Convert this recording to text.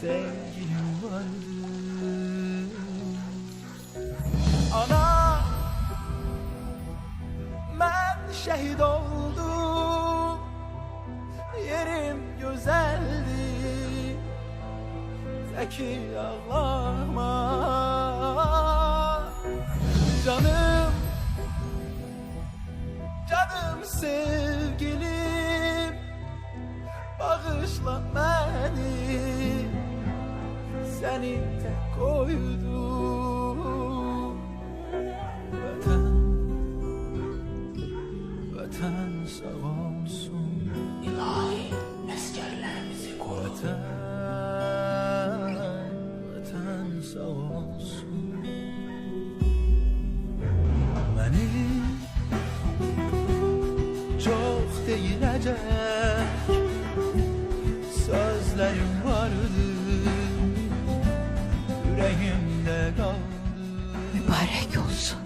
sevgilim. Var Ana ben şehit oldum. Yerim güzeldi. Zeki ağlama. Canım Canım sevgilim. Bağışla beni. Seni tek koydum. Vatan Vatan sağ olsun. İlahi eskerlerimizi koru. Vatan Vatan sağ olsun. Beni Çok değilecek Sözlerim Mübarek olsun.